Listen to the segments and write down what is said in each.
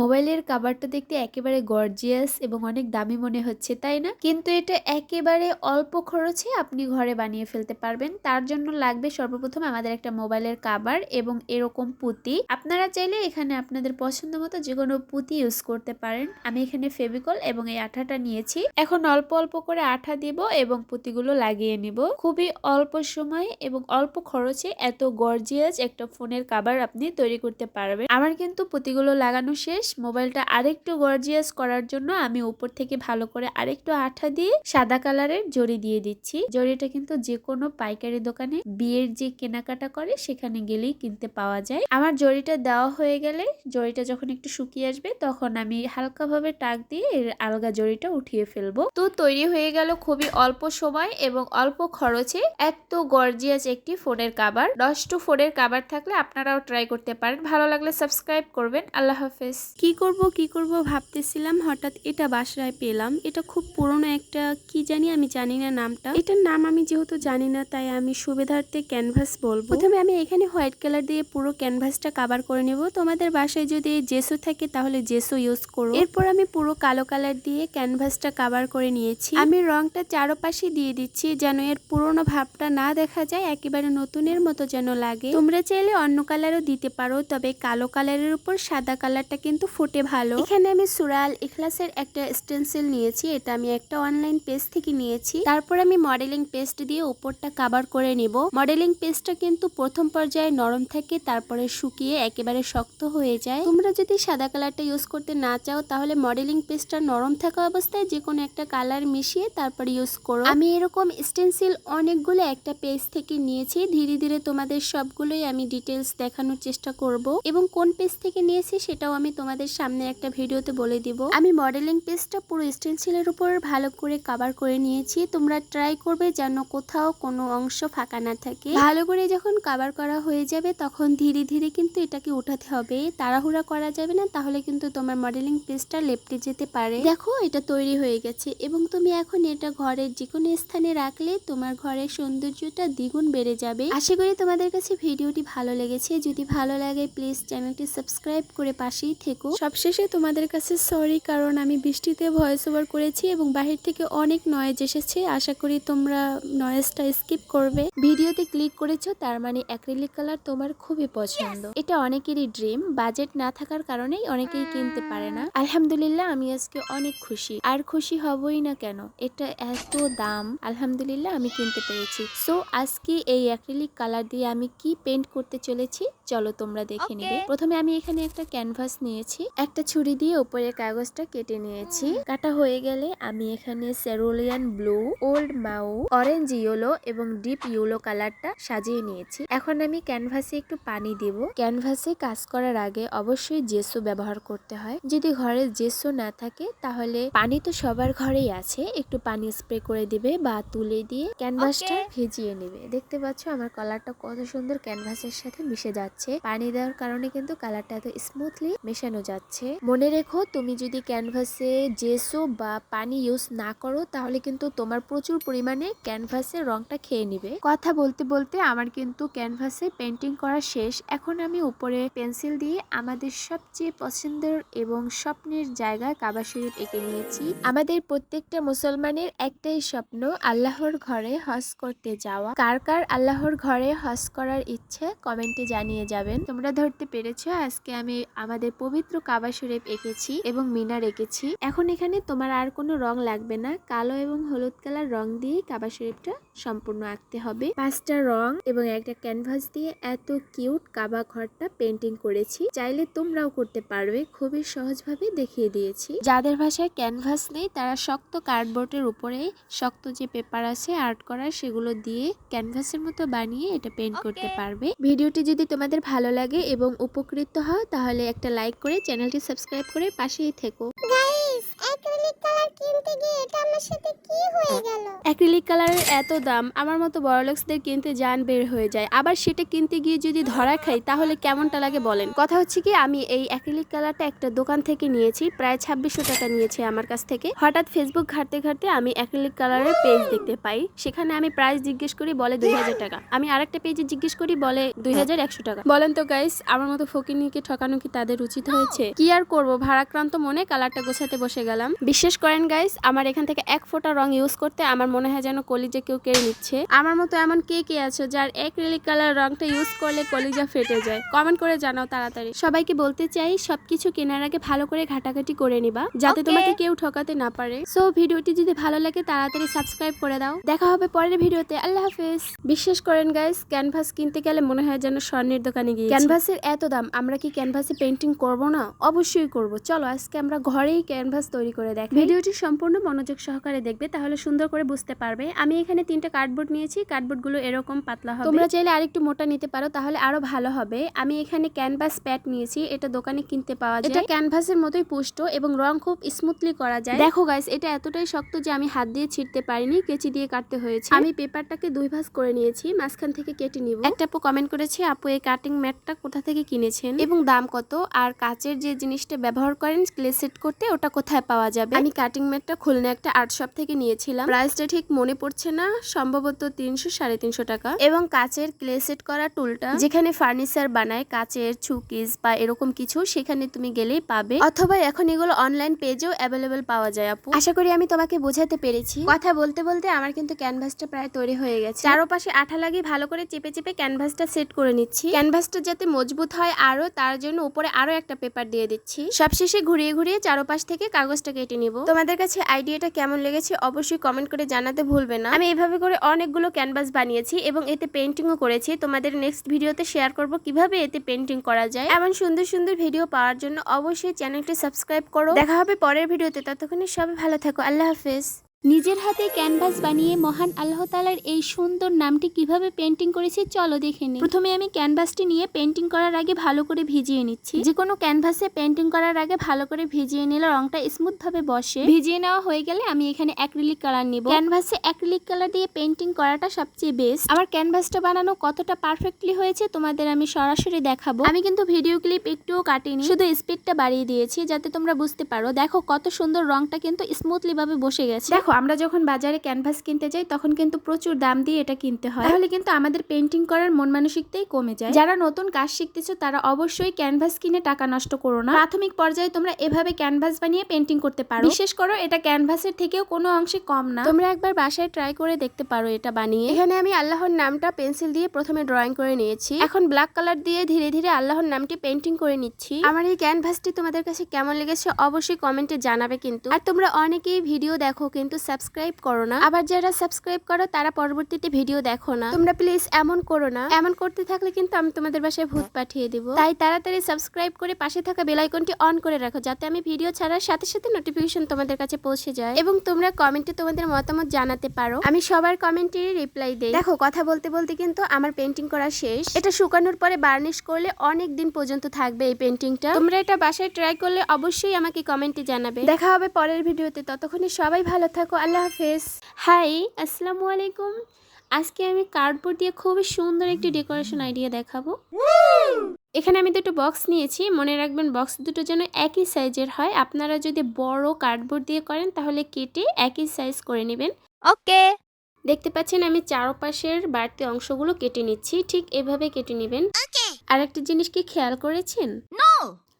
মোবাইলের কাভারটা দেখতে একেবারে গর্জিয়াস এবং অনেক দামি মনে হচ্ছে, তাই না? কিন্তু এটা একেবারে অল্প খরচে আপনি ঘরে বানিয়ে ফেলতে পারবেন। তার জন্য লাগবে সর্বপ্রথম আমাদের একটা মোবাইলের কাভার এবং এরকম পুঁতি। আপনারা চাইলে এখানে আপনাদের পছন্দ মতো যে কোনো পুঁতি ইউজ করতে পারেন। আমি এখানে ফেভিকল এবং এই আঠাটা নিয়েছি। এখন অল্প অল্প করে আঠা দিব এবং পুঁতিগুলো লাগিয়ে নিব। খুবই অল্প সময় এবং অল্প খরচে এত গর্জিয়াস একটা ফোনের কাভার আপনি তৈরি করতে পারবেন। আমার কিন্তু পুঁতিগুলো লাগানো শেষ। মোবাইলটা আরেকটু গর্জিয়াস করার জন্য আমি উপর থেকে ভালো করে আরেকটু আঠা দিয়ে সাদা কালারের জড়ি দিয়ে দিচ্ছি। জড়িটা কিন্তু যে কোনো পাইকারি দোকানে বিয়ের যে কেনাকাটা করে সেখানে গেলেই কিনতে পাওয়া যায়। আমার জড়িটা দেওয়া হয়ে গেলে জড়িটা যখন একটু শুকিয়ে আসবে তখন আমি হালকাভাবে টাক দিয়ে এর আলগা জড়িটা উঠিয়ে ফেলব। তো তৈরি হয়ে গেল খুবই অল্প সময় এবং অল্প খরচে এত গর্জিয়াস একটি ফোনের কাবার। দশ টু ফোনের কাবার থাকলে আপনারাও ট্রাই করতে পারেন। ভালো লাগলে সাবস্ক্রাইব করবেন। আল্লাহ হাফেজ। কি করব কি করব ভাবতেছিলাম, হঠাৎ এটা বাসায় পেলাম। এটা খুব পুরনো একটা, কি জানি আমি জানি না নামটা। এটার নাম আমি যেহেতু জানি না, তাই আমি সুবিধার্থে ক্যানভাস বলব। প্রথমে আমি এখানে হোয়াইট কালার দিয়ে পুরো ক্যানভাসটা কাভার করে নেব। তোমাদের বাসায় যদি জেসো থাকে, তাহলে জেসো ইউজ করো। এরপর আমি পুরো কালো কালার দিয়ে ক্যানভাসটা কাভার করে নিয়েছি। আমি রংটা চারপাশে দিয়ে দিচ্ছি, যেন এর পুরনো ভাবটা না দেখা যায়, একেবারে নতুনের মতো যেন লাগে। তোমরা চাইলে অন্য কালারও দিতে পারো, তবে কালো কালারের উপর সাদা কালারটা কিন্তু ফুটে ভালো। এখানে আমি সুরাল ইখলাসের একটা স্টেন্সিল নিয়েছি, এটা আমি একটা অনলাইন পেজ থেকে নিয়েছি। তারপর আমি মডেলিং পেস্ট দিয়ে উপরটা কাভার করে নিব। মডেলিং পেস্টটা কিন্তু প্রথম পর্যায়ে নরম থাকে তারপরে শুকিয়ে একেবারে শক্ত হয়ে যায়। তোমরা যদি সাদা কালারটা ইউজ করতে না চাও, তাহলে মডেলিং পেস্টটা নরম থাকা অবস্থায় যে কোনো একটা কালার মিশিয়ে তারপরে ইউজ করো। আমি এরকম স্টেন্সিল অনেকগুলো একটা পেজ থেকে নিয়েছি। ধীরে ধীরে তোমাদের সবগুলোই আমি ডিটেলস দেখানোর চেষ্টা করব। এবং কোন পেজ থেকে নিয়েছি সেটাও আমি তোমাদের সামনে একটা ভিডিওতে বলে দিব। আমি মডেলিং পেজটা পুরো স্টেন্সিলের উপর ভালো করে কভার করে নিয়েছি। তোমরা ট্রাই করবে যেন কোথাও কোনো অংশ ফাঁকা না থাকে। ভালো করে যখন কভার করা হয়ে যাবে, তখন ধীরে ধীরে কিন্তু এটাকে উঠাতে হবে। তাড়াহুড়া করা যাবে না, তাহলে কিন্তু তোমার মডেলিং পেজটা লেপটে যেতে পারে। দেখো, এটা তৈরি হয়ে গেছে এবং তুমি এখন এটা ঘরের যে কোনো স্থানে রাখলে তোমার ঘরের সৌন্দর্যটা দ্বিগুণ বেড়ে যাবে। আশা করি তোমাদের কাছে ভিডিওটি ভালো লেগেছে। যদি ভালো লাগে প্লিজ চ্যানেলটি সাবস্ক্রাইব করে পাশেই থেকো। সবশেষে তোমাদের কাছে সরি কারণ আমি বৃষ্টিতে ভয়েস ওভার করেছি এবং বাহির থেকে অনেক নয়েজ এসেছে। আশা করি তোমরা নয়েজটা স্কিপ করবে। ভিডিওতে ক্লিক করেছ তার মানে অ্যাক্রিলিক কালার তোমার খুবই পছন্দ। এটা অনেকেরই ড্রিম বাজেট না থাকার কারণেই অনেকেই কিনতে পারে না। আলহামদুলিল্লাহ আমি আজকে অনেক খুশি। আর খুশি হবই না কেন? এটা এত দাম। আলহামদুলিল্লাহ আমি কিনতে পেরেছি। সো আজকে এই অ্যাক্রিলিক কালার দিয়ে আমি কি পেন্ট করতে চলেছি? চলো তোমরা দেখে নিবে। প্রথমে আমি এখানে একটা ক্যানভাস নিয়েছি। একটা ছুরি দিয়ে উপরের কাগজটা কেটে নিয়েছি। কাটা হয়ে গেলে আমি এখানে cerulean blue old mauve orange yellow এবং ডিপ ইয়েলো কালারটা সাজিয়ে নিয়েছি। এখন আমি ক্যানভাসে একটু পানি দেব। ক্যানভাসে কাজ করার আগে অবশ্যই জেসো ব্যবহার করতে হয়। যদি ঘরে জেসো না থাকে তাহলে পানি তো সবার ঘরেই আছে। একটু পানি স্প্রে করে দিবে বা তুলে দিয়ে ক্যানভাসটা ভিজিয়ে নেবে। দেখতে পাচ্ছ আমার কালারটা কত সুন্দর ক্যানভাসের সাথে মিশে যাচ্ছে। পানি দেওয়ার কারণে কিন্তু কালারটা এত স্মুথলি মেশানো যাচ্ছে। মনে রেখো, তুমি যদি ক্যানভাসে জেসো বা পানি ইউজ না করো, তাহলে কিন্তু তোমার প্রচুর পরিমাণে ক্যানভাসের রংটা খেয়ে নিবে। কথা বলতে বলতে আমার কিন্তু ক্যানভাসে পেন্টিং করা শেষ। এখন আমি উপরে পেন্সিল দিয়ে আমাদের সবচেয়ে পছন্দের এবং স্বপ্নের জায়গায় কাবা শরীফ এঁকে নিয়েছি। আমাদের প্রত্যেকটা মুসলমানের একটাই স্বপ্ন, আল্লাহর ঘরে হজ করতে যাওয়া। কার কার আল্লাহর ঘরে হজ করার ইচ্ছে, কমেন্টে জানিয়ে যাবেন। তোমরা ধরতে পেরেছ, আজকে আমি আমাদের পবিত্র কাবা শরীফ এঁকেছি এবং মিনার এঁকেছি। এখন এখানে তোমার আর কোনো রং লাগবে না। কালো এবং হলুদ কালার রং দিয়ে কাবা শরীফটা সম্পূর্ণ আঁকতে হবে। পাঁচটা রং এবং একটা ক্যানভাস দিয়ে এত কিউট কাবা ঘরটা পেন্টিং করেছি। চাইলে তোমরাও করতে পারবে। খুবই সহজভাবে দেখিয়ে দিয়েছি। যাদের ভাষায় ক্যানভাস নেই তারা শক্ত কার্ডবোর্ডের উপরে শক্ত যে পেপার আছে আর্ট করা সেগুলো দিয়ে ক্যানভাসের মতো বানিয়ে এটা পেন্ট করতে পারবে। ভিডিওটি যদি তোমাদের ভালো লাগে এবং উপকৃত হও তাহলে একটা লাইক করে চ্যানেলটি সাবস্ক্রাইব করে পাশেই থেকো। অ্যাক্রিলিক কালার কিনতে গিয়ে এটা আমার সাথে কি হয়ে গেল? অ্যাক্রিলিক কালারের এত দাম, আমার মতো বড়লোক্সদের কিনতে যান বের হয়ে যায়। আবার সেটা কিনতে গিয়ে যদি ধরা খাই, তাহলে কেমনটা লাগে বলেন? কথা হচ্ছে কি, আমি এই অ্যাক্রিলিক কালারটা একটা দোকান থেকে নিয়েছি, প্রায় ছাব্বিশশো টাকা নিয়েছে আমার কাছ থেকে। হঠাৎ ফেসবুক ঘাটতে ঘাটতে আমি অ্যাক্রিলিক কালারের পেজ দেখতে পাই। সেখানে আমি প্রাইস জিজ্ঞেস করি, বলে দুই হাজার টাকা। আমি আরেকটা পেজে জিজ্ঞেস করি, বলে দুই হাজার একশো টাকা। বলেন তো গাইস আমার মতো ফকিনিকে ঠকানো কি তাদের উচিত হয়েছে? কি আর করব? ভাড়াক্রান্ত মনে কালারটা গোছাতে বসে গেলাম। বিশ্বাস করেন গাইস আমার এখান থেকে এক ফোঁটা রং ইউজ করতে আমার মনে হয় যেন কলিজা কেউ কেড়ে নিচ্ছে। আমার মতো এমন কে কে আছে যার অ্যাক্রিলিক কালার রংটা ইউজ করলে কলিজা ফেটে যায়? কমেন্ট করে জানাও তাড়াতাড়ি। সবাইকে বলতে চাই সবকিছু কেনার আগে ভালো করে ঘাটাঘাটি করে নিবা যাতে তোমাকে কেউ ঠকাতে না পারে। সো ভিডিওটি যদি ভালো লাগে তাড়াতাড়ি সাবস্ক্রাইব করে দাও। দেখা হবে পরের ভিডিওতে। আল্লাহ হাফেজ। বিশ্বাস করেন গাইস ক্যানভাস কিনতে গেলে মনে হয় যেন স্বর্ণের দোকানে গিয়ে ক্যানভাসের এত দাম আমরা কি ক্যানভাসে পেন্টিং করব না? অবশ্যই করব। চলো আজকে আমরা ঘরেই ক্যানভাস তৈরি করে দেখ। ভিডিওটি সম্পূর্ণ মনোযোগ সহকারে দেখবে তাহলে সুন্দর করে বুঝতে পারবে। আমি এখানে তিনটা কার্ডবোর্ড নিয়েছি কার্ডবোর্ডগুলো এরকম পাতলা হবে। তোমরা চাইলে আরেকটু মোটা নিতে পারো তাহলে আরও ভালো হবে। আমি এখানে ক্যানভাস প্যাড নিয়েছি এটা দোকানে কিনতে পাওয়া যায়। এটা ক্যানভাসের মতোই পুষ্ট এবং রং খুব স্মুথলি করা যায়। দেখো গাইস এটা এতটাই শক্ত যে আমি হাত দিয়ে ছিঁড়তে পারিনি কেচি দিয়ে কাটতে হয়েছে। আমি পেপারটাকে দুই ভাঁজ করে নিয়েছি মাঝখান থেকে কেটে নিব। একটা আপু কমেন্ট করেছে আপু এই কাটিং ম্যাটটা কোথা থেকে কিনেছেন? এবং দাম কত? আর কাচের যে জিনিসটা ব্যবহার করেন ক্লে সেট করতে ওটা কোথায় পাওয়া যাবে। আমি কাটিং ম্যাটটা খুলনা একটা আর্ট শপ থেকে নিয়েছিলাম। প্রাইসটা ঠিক মনে পড়ছে না, সম্ভবত তিনশো, সাড়ে তিনশো টাকা। এবং কাচের ক্লে সেট করা টুলটা যেখানে ফার্নিচার বানায়, কাচের চুকিজ বা এরকম কিছু, সেখানে তুমি গেলেই পাবে। অথবা এখন এগুলো অনলাইন পেজেও অ্যাভেলেবেল পাওয়া যায়, আপু। আশা করি আমি তোমাকে বোঝাতে পেরেছি। কথা বলতে বলতে আমার কিন্তু ক্যানভাসটা প্রায় তৈরি হয়ে গেছে। চারপাশে আঠা লাগিয়ে ভালো করে চেপে চেপে ক্যানভাসটা সেট করে নিচ্ছি। ক্যানভাসটা যাতে মজবুত হয় আরও, তার জন্য উপরে আরও একটা পেপার দিয়ে দিচ্ছি। সবশেষে ঘুরিয়ে ঘুরিয়ে চারপাশ থেকে কাগজটা কেটে নিব। তোমাদের কাছে আইডিয়াটা কেমন লেগেছে অবশ্যই কমেন্ট করে জানাতে ভুলবে না। আমি এভাবে করে অনেকগুলো ক্যানভাস বানিয়েছি এবং এতে পেন্টিংও করেছি। তোমাদের নেক্সট ভিডিওতে শেয়ার করব কীভাবে এতে পেন্টিং করা যায়। এমন সুন্দর সুন্দর ভিডিও পাওয়ার জন্য অবশ্যই চ্যানেলটি সাবস্ক্রাইব করো। দেখা হবে পরের ভিডিওতে। ততক্ষণে সবাই ভালো থাকো। আল্লাহ হাফেজ। নিজের হাতে ক্যানভাস বানিয়ে মহান আল্লাহ তালার এই সুন্দর নামটি কীভাবে পেন্টিং করেছি চলো দেখে নিই। প্রথমে আমি ক্যানভাসটি নিয়ে পেন্টিং করার আগে ভালো করে ভিজিয়ে নিচ্ছি। যে কোনো ক্যানভাসে পেন্টিং করার আগে ভালো করে ভিজিয়ে নিলে রংটা স্মুথ ভাবে বসে। ভিজিয়ে নেওয়া হয়ে গেলে আমি এখানে অ্যাক্রিলিক কালার নিব। ক্যানভাসে অ্যাক্রিলিক কালার দিয়ে পেন্টিং করাটা সবচেয়ে বেস্ট। আমার ক্যানভাসটা বানানো কতটা পারফেক্টলি হয়েছে তোমাদের আমি সরাসরি দেখাবো। আমি কিন্তু ভিডিও ক্লিপ একটুও কাটিনি, শুধু স্পিডটা বাড়িয়ে দিয়েছি যাতে তোমরা বুঝতে পারো। দেখো কত সুন্দর রংটা কিন্তু স্মুথলি ভাবে বসে গেছে। দেখো আমরা যখন বাজারে ক্যানভাস কিনতে যাই, তখন কিন্তু প্রচুর দাম দিয়ে এটা কিনতে হয়। তাহলে কিন্তু আমাদের পেন্টিং করার মন মানসিকতাই কমে যায়। যারা নতুন কাজ শিখতেছো, তারা অবশ্যই ক্যানভাস কিনে টাকা নষ্ট করো না। প্রাথমিক পর্যায়ে তোমরা এভাবে ক্যানভাস বানিয়ে পেন্টিং করতে পারো। বিশেষ করো, এটা ক্যানভাসের থেকেও কোনো অংশে কম না। তোমরা একবার বাসায় ট্রাই করে দেখতে পারো এটা বানিয়ে। এখানে আমি আল্লাহর নামটা পেন্সিল দিয়ে প্রথমে ড্রয়িং করে নিয়েছি। এখন ব্ল্যাক কালার দিয়ে ধীরে ধীরে আল্লাহর নামটি পেন্টিং করে নিচ্ছি। আমার এই ক্যানভাসটি তোমাদের কাছে কেমন লেগেছে, অবশ্যই কমেন্টে জানাবে কিন্তু। আর তোমরা অনেকেই ভিডিও দেখো, কিন্তু সাবস্ক্রাইব করো না। আবার যারা সাবস্ক্রাইব করো, তারা পরবর্তীতে ভিডিও দেখো না। তোমরা প্লিজ এমন করো না। এমন করতে থাকলে কিন্তু আমি তোমাদের বাসায় ভূত পাঠিয়ে দিব। তাই তাড়াতাড়ি সাবস্ক্রাইব করে পাশে থাকা বেল আইকনটি অন করে রাখো, যাতে আমি ভিডিও ছাড়ার সাথে সাথে নোটিফিকেশন তোমাদের কাছে পৌঁছে যায়। এবং তোমরা কমেন্টে তোমাদের মতামত জানাতে পারো। আমি সবার কমেন্টেরই রিপ্লাই দেই। দেখো, কথা বলতে বলতে কিন্তু আমার পেন্টিং করা শেষ। এটা শুকানোর পরে বার্নিশ করলে অনেক দিন পর্যন্ত থাকবে এই পেন্টিংটা তোমরা এটা বাসায় ট্রাই করলে অবশ্যই আমাকে কমেন্টে জানাবে। দেখা হবে পরের ভিডিওতে। ততক্ষণে সবাই ভালো থাকো। আল্লাহ হাফেজ। হাই আসসালামু আলাইকুম। আজকে আমি কার্ডবোর্ড দিয়ে খুবই সুন্দর একটি ডেকোরেশন আইডিয়া দেখাবো। এখানে আমি দুটো বক্স নিয়েছি। মনে রাখবেন বক্স দুটো যেন একই সাইজের হয়। আপনারা যদি বড় কার্ডবোর্ড দিয়ে করেন তাহলে কেটে একই সাইজ করে নেবেন। ওকে। দেখতে পাচ্ছেন আমি চারপাশের বাড়তি অংশগুলো কেটে নিচ্ছি। ঠিক এভাবে কেটে নেবেন। আর একটা জিনিস কি খেয়াল করেছেন?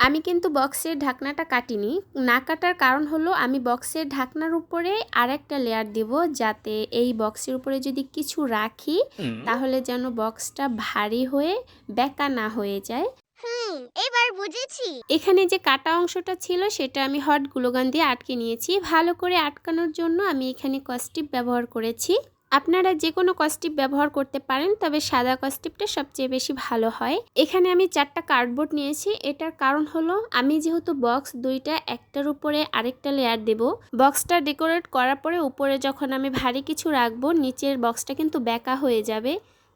আমি কিন্তু বক্সের ঢাকনাটা কাটিনি। না কাটার কারণ হলো আমি বক্সের ঢাকনার উপরে আরেকটা লেয়ার দিব যাতে এই বক্সের উপরে যদি কিছু রাখি তাহলে যেন বক্সটা ভারী হয়ে বেকা না হয়ে যায়। হুম এবার বুঝেছি। এখানে যে কাটা অংশটা ছিল সেটা আমি হট গ্লুগান দিয়ে আটকে নিয়েছি। ভালো করে আটকানোর জন্য আমি এখানে কস্টিপ ব্যবহার করেছি। আপনারা যে কোনো কস্টিপ ব্যবহার করতে পারেন, তবে সাদা কস্টিপটা সবচেয়ে বেশি ভালো হয়। এখানে আমি চারটা কার্ডবোর্ড নিয়েছি। এটার কারণ হলো, আমি যেহেতু বক্স দুইটা, একটার উপরে আরেকটা লেয়ার দেব। বক্সটা ডেকোরেট করার পরে উপরে যখন আমি ভারী কিছু রাখব, নিচের বক্সটা কিন্তু বেঁকা হয়ে যাবে।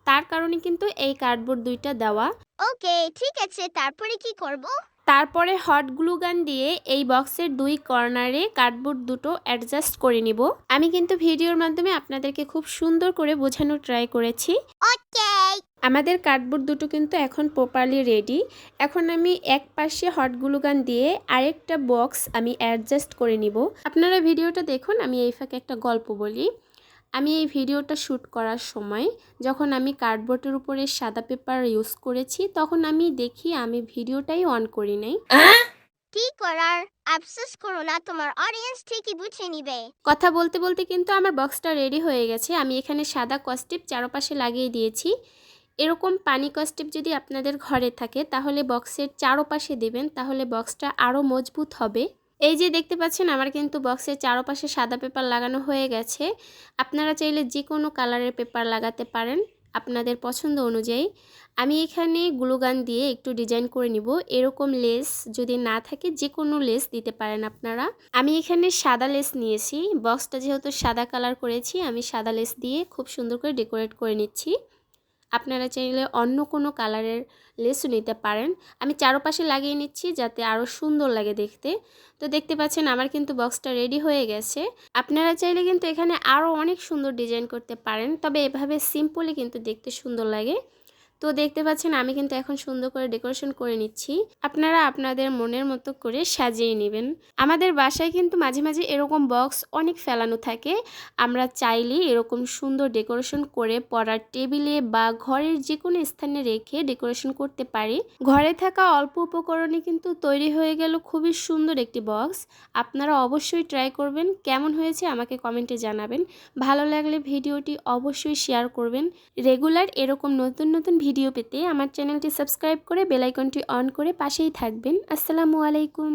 তার কারণে কিন্তু এই কার্ডবোর্ড দুইটা দেওয়া। ওকে, ঠিক আছে। তারপরে কি করব? তারপরে হট গ্লু গান দিয়ে এই বক্সের দুই কর্নারে কার্ডবোর্ড দুটো অ্যাডজাস্ট করে নিব। আমি কিন্তু ভিডিওর মাধ্যমে আপনাদেরকে খুব সুন্দর করে বোঝানোর ট্রাই করেছি। ওকে আমাদের কার্ডবোর্ড দুটো কিন্তু এখন প্রপারলি রেডি। এখন আমি এক পাশে হট গ্লু গান দিয়ে আরেকটা বক্স আমি অ্যাডজাস্ট করে নিব। আপনারা ভিডিওটা দেখুন আমি এই ফাঁকে একটা গল্প বলি। আমি এই ভিডিওটা শ্যুট করার সময় যখন আমি কার্ডবোর্ডের উপরে সাদা পেপার ইউজ করেছি তখন আমি দেখি আমি ভিডিওটাই অন করি নাই। কি করার? আফসোস করো না তোমার অডিয়েন্স ঠিকই বুঝে নিবে। কথা বলতে বলতে কিন্তু আমার বক্সটা রেডি হয়ে গেছে। আমি এখানে সাদা কস্টিপ চারপাশে লাগিয়ে দিয়েছি। এরকম পানি কস্টিপ যদি আপনাদের ঘরে থাকে তাহলে বক্সের চারপাশে দেবেন তাহলে বক্সটা আরও মজবুত হবে। এই যে দেখতে পাচ্ছেন, আমার কিন্তু বক্সের চারপাশে সাদা পেপার লাগানো হয়ে গেছে। আপনারা চাইলে যে কোনো কালারের পেপার লাগাতে পারেন আপনাদের পছন্দ অনুযায়ী। আমি এখানে গ্লুগান দিয়ে একটু ডিজাইন করে নিব। এরকম লেস যদি না থাকে যে কোনো লেস দিতে পারেন আপনারা। আমি এখানে সাদা লেস নিয়েছি। বক্সটা যেহেতু সাদা কালার করেছি, আমি সাদা লেস দিয়ে খুব সুন্দর করে ডেকোরেট করে নিচ্ছি। আপনারা চাইলে অন্য কোনো কালারের লেসও নিতে পারেন। আমি চারোপাশে লাগিয়ে নিচ্ছি যাতে আরও সুন্দর লাগে দেখতে। তো দেখতে পাচ্ছেন আমার কিন্তু বক্সটা রেডি হয়ে গেছে। আপনারা চাইলে কিন্তু এখানে আরও অনেক সুন্দর ডিজাইন করতে পারেন, তবে এভাবে সিম্পলি কিন্তু দেখতে সুন্দর লাগে। তো দেখতে পাচ্ছেন আমি কিন্তু এখন সুন্দর করে ডেকোরেশন করে নিচ্ছি। আপনারা আপনাদের মনের মতো করে সাজিয়ে নেবেন। আমাদের বাসায় কিন্তু মাঝে মাঝে এরকম বক্স অনেক ফেলানো থাকে। আমরা চাইলে এরকম সুন্দর ডেকোরেশন করে পড়ার টেবিলে বা ঘরের যে কোনো স্থানে রেখে ডেকোরেশন করতে পারি। ঘরে থাকা অল্প উপকরণে কিন্তু তৈরি হয়ে গেল খুবই সুন্দর একটি বক্স। আপনারা অবশ্যই ট্রাই করবেন। কেমন হয়েছে আমাকে কমেন্টে জানাবেন। ভালো লাগলে ভিডিওটি অবশ্যই শেয়ার করবেন। রেগুলার এরকম নতুন নতুন ভিডিও পেতে আমার চ্যানেলটি সাবস্ক্রাইব করে বেলাইকনটি অন করে পাশেই থাকবেন। আসসালামু আলাইকুম।